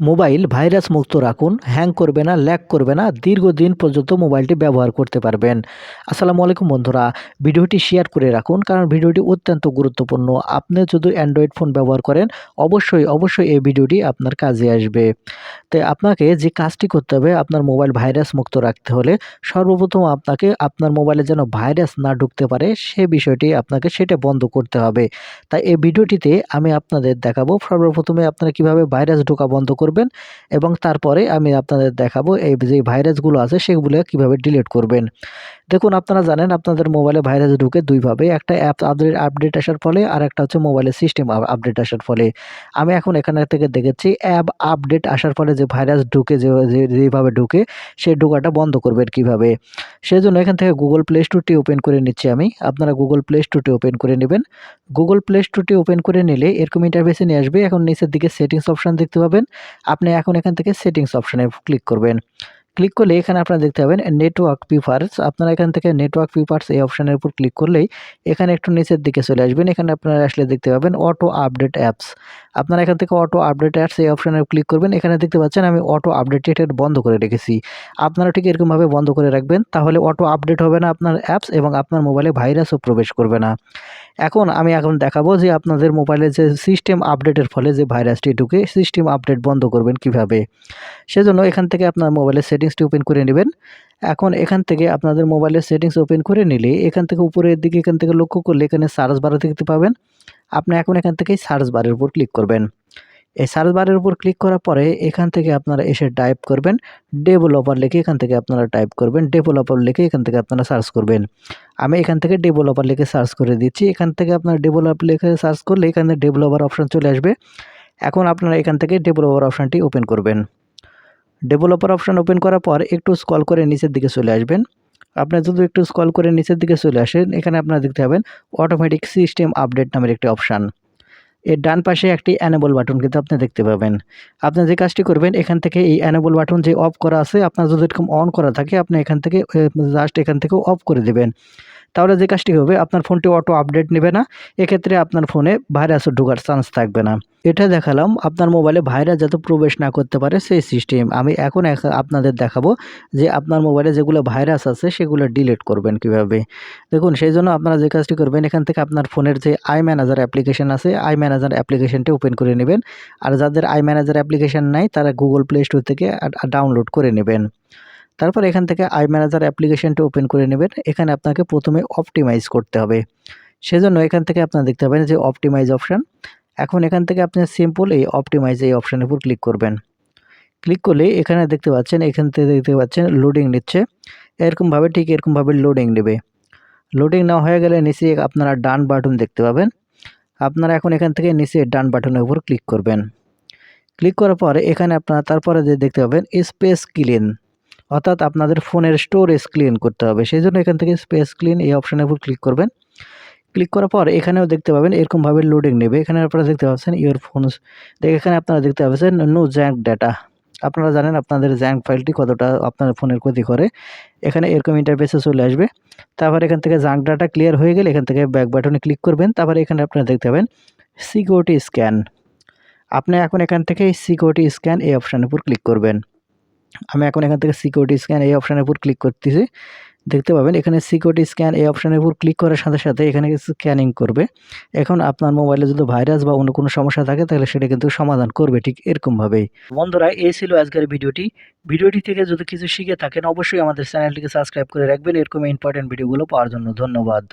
Mobile virus মুক্ত রাখুন, hang করবে না ল্যাক করবে না, দীর্ঘদিন পর্যন্ত মোবাইলটি ব্যবহার করতে পারবেন। আসসালামু আলাইকুম বন্ধুরা, ভিডিওটি শেয়ার করে রাখুন কারণ ভিডিওটি অত্যন্ত গুরুত্বপূর্ণ। আপনি যদি অ্যান্ড্রয়েড ফোন ব্যবহার করেন, অবশ্যই অবশ্যই এই ভিডিওটি আপনার কাজে আসবে। তাই আপনাকে যে কাজটি করতে হবে, আপনার মোবাইল ভাইরাস মুক্ত রাখতে হলে সর্বপ্রথম আপনাকে আপনার মোবাইলে যেন ভাইরাস না ঢুকতে পারে, সে বিষয়টি আপনাকে সেটা বন্ধ করতে হবে। তাই এই ভিডিওটিতে আমি আপনাদের দেখাবো সর্বপ্রথমে আপনারা কীভাবে ভাইরাস ঢোকা বন্ধ করবেন এবং তারপরে আমি আপনাদের দেখাবো এই যে ভাইরাসগুলো আছে সেগুলো কীভাবে ডিলিট করবেন। দেখুন, আপনারা জানেন আপনাদের মোবাইলে ভাইরাস ঢুকে দুইভাবে, একটা অ্যাপ আপডেট আপডেট আসার ফলে আর একটা হচ্ছে মোবাইলের সিস্টেম আপডেট আসার ফলে। আমি এখন এখানে থেকে দেখেছি অ্যাপ আপডেট আসার ফলে যে ভাইরাস ঢুকে, যে যেভাবে ঢুকে সেই ঢোকাটা বন্ধ করবেন কীভাবে। সেজন্য এখান থেকে গুগল প্লে স্টোরটি ওপেন করে নিচ্ছি আমি। আপনারা গুগল প্লে স্টোরটি ওপেন করে নেবেন। গুগল প্লে স্টোরটি ওপেন করে নিলে এরকম ইন্টারফেসে নিয়ে আসবে। এখন নিচের দিকে সেটিংস অপশান দেখতে পাবেন। আপনি এখন এখান থেকে সেটিংস অপশানে ক্লিক করবেন। ক্লিক করলে এখানে আপনারা দেখতে পাবেন নেটওয়ার্ক পিপার্স আপনারা এখান থেকে নেটওয়ার্ক পিপার্স এই অপশানের উপর ক্লিক করলেই এখানে একটু নিচের দিকে চলে আসবেন। এখানে আপনারা আসলে দেখতে পাবেন অটো আপডেট অ্যাপস আপনারা এখান থেকে অটো আপডেট অ্যাপস এই অপশানে ক্লিক করবেন। এখানে দেখতে পাচ্ছেন আমি অটো আপডেটেড বন্ধ করে রেখেছি। আপনারা ঠিক এরকমভাবে বন্ধ করে রাখবেন, তাহলে অটো আপডেট হবে না আপনার অ্যাপস এবং আপনার মোবাইলে ভাইরাসও প্রবেশ করবে না। এখন আমি এখন দেখাবো যে আপনাদের মোবাইলে যে সিস্টেম আপডেটের ফলে যে ভাইরাসটি ঢুকে সিস্টেম আপডেট বন্ধ করবেন কীভাবে। সেজন্য এখান থেকে আপনার মোবাইলের সেটিংসটি ওপেন করে নেবেন। এখন এখান থেকে আপনাদের মোবাইলের সেটিংস ওপেন করে নিলে এখান থেকে উপরের দিকে এখান থেকে লক্ষ্য করলে এখানে সার্চ বারে দেখতে পাবেন। আপনি এখন এখান থেকেই সার্চ বারের উপর ক্লিক করবেন। এই সার্চ বারের উপর ক্লিক করার পরে এখান থেকে আপনারা এসে টাইপ করবেন, ডেভেলপার লিখে এখান থেকে আপনারা টাইপ করবেন, ডেভেলপার লিখে এখান থেকে আপনারা সার্চ করবেন। আমি এখান থেকে ডেভেলপার লিখে সার্চ করে দিচ্ছি, এখান থেকে আপনার ডেভেলপ লিখে সার্চ করলে এখানে ডেভেলপার অপশান চলে আসবে। এখন আপনারা এখান থেকে ডেভেলপার অপশানটি ওপেন করবেন। ডেভেলপার অপশান ওপেন করার পর একটু স্কল করে নিচের দিকে চলে আসবেন। আপনি যদি একটু স্কল করে নিচের দিকে চলে আসেন, এখানে আপনারা দেখতে পাবেন অটোমেটিক সিস্টেম আপডেট নামের একটি অপশান। এর ডান পাশে একটি অ্যানেবল বাটন কিন্তু আপনি দেখতে পাবেন। আপনি যে কাজটি করবেন, এখান থেকে এই অ্যানেবল বাটন যে অফ করা আছে, আপনার যদি এরকম অন করা থাকে, আপনি এখান থেকে জাস্ট এখান থেকে অফ করে দেবেন। তাহলে যে কাজটি হবে, আপনার ফোনটি অটো আপডেট নেবে না, এক্ষেত্রে আপনার ফোনে ভাইরাসও ঢোকার চান্স থাকবে না। এটা দেখালাম, আপনার মোবাইলে ভাইরাস যাতে প্রবেশ না করতে পারে সেই সিস্টেম আমি এখন এখ- আপনাদের দেখাবো যে আপনার মোবাইলে যেগুলো ভাইরাস আছে, সেগুলো ডিলিট করবেন কীভাবে। দেখুন, সেই জন্য আপনারা যে কাজটি করবেন, এখান থেকে আপনার ফোনের যে আই ম্যানেজার অ্যাপ্লিকেশন আছে আই ম্যানেজার অ্যাপ্লিকেশনটি ওপেন করে নেবেন। আর যাদের আই ম্যানেজার অ্যাপ্লিকেশন নাই, তারা গুগল প্লে স্টোর থেকে ডাউনলোড করে নেবেন। তারপর এখান থেকে আই ম্যানেজার অ্যাপ্লিকেশনটি ওপেন করে নেবেন। এখানে আপনাকে প্রথমে অপটিমাইজ করতে হবে। সেজন্য এখান থেকে আপনারা দেখতে পাবেন যে অপটিমাইজ অপশান এখন এখান থেকে আপনি সিম্পল এই অপটিমাইজ এই অপশানের উপর ক্লিক করবেন। ক্লিক করলে এখানে দেখতে পাচ্ছেন, এখান থেকে দেখতে পাচ্ছেন লোডিং নিচ্ছে। এরকমভাবে, ঠিক এরকমভাবে লোডিং নেবে। লোডিং না হয়ে গেলে নিচে আপনারা ডান বাটন দেখতে পাবেন। আপনারা এখন এখান থেকে নিচে ডান বাটনের উপর ক্লিক করবেন। ক্লিক করার পরে এখানে আপনারা তারপরে যে দেখতে পাবেন স্পেস ক্লিন অর্থাৎ আপনাদের ফোনের স্টোরেজ ক্লিন করতে হবে। সেই জন্য এখান থেকে স্পেস ক্লিন এই অপশানের উপর ক্লিক করবেন। ক্লিক করার পর এখানেও দেখতে পাবেন এরকমভাবে লোডিং নেবে। এখানে আপনারা দেখতে পাচ্ছেন ইয়ারফোনস এখানে আপনারা দেখতে পাচ্ছেন নো জ্যাঙ্ক ডাটা আপনারা জানেন আপনাদের জ্যাঙ্ক ফাইলটি কতটা আপনার ফোনের ক্ষতি করে। এখানে এরকম ইন্টারফেসে চলে আসবে। তারপর এখান থেকে জাঙ্ক ডাটা ক্লিয়ার হয়ে গেলে এখান থেকে ব্যাক বাটনে ক্লিক করবেন। তারপরে এখানে আপনারা দেখতে পাবেন সিকিউরিটি স্ক্যান আপনি এখন এখান থেকে সিকিউরিটি স্ক্যান এই অপশানের উপর ক্লিক করবেন। আমি এখন এখান থেকে সিকিউরিটি স্ক্যান এই অপশানের উপর ক্লিক করতেছি। দেখতে পাবেন, এখানে সিকিউরিটি স্ক্যান এই অপশানের উপর ক্লিক করার সাথে সাথে এখানে স্ক্যানিং করবে। এখন আপনার মোবাইলে যদি ভাইরাস বা অন্য কোনো সমস্যা থাকে, তাহলে সেটা কিন্তু সমাধান করবে ঠিক এরকমভাবেই। বন্ধুরা, এই ছিল আজকের ভিডিওটি। ভিডিওটি থেকে যদি কিছু শিখে থাকেন, অবশ্যই আমাদের চ্যানেলটিকে সাবস্ক্রাইব করে রাখবেন। এরকম ইম্পর্টেন্ট ভিডিওগুলো পাওয়ার জন্য ধন্যবাদ।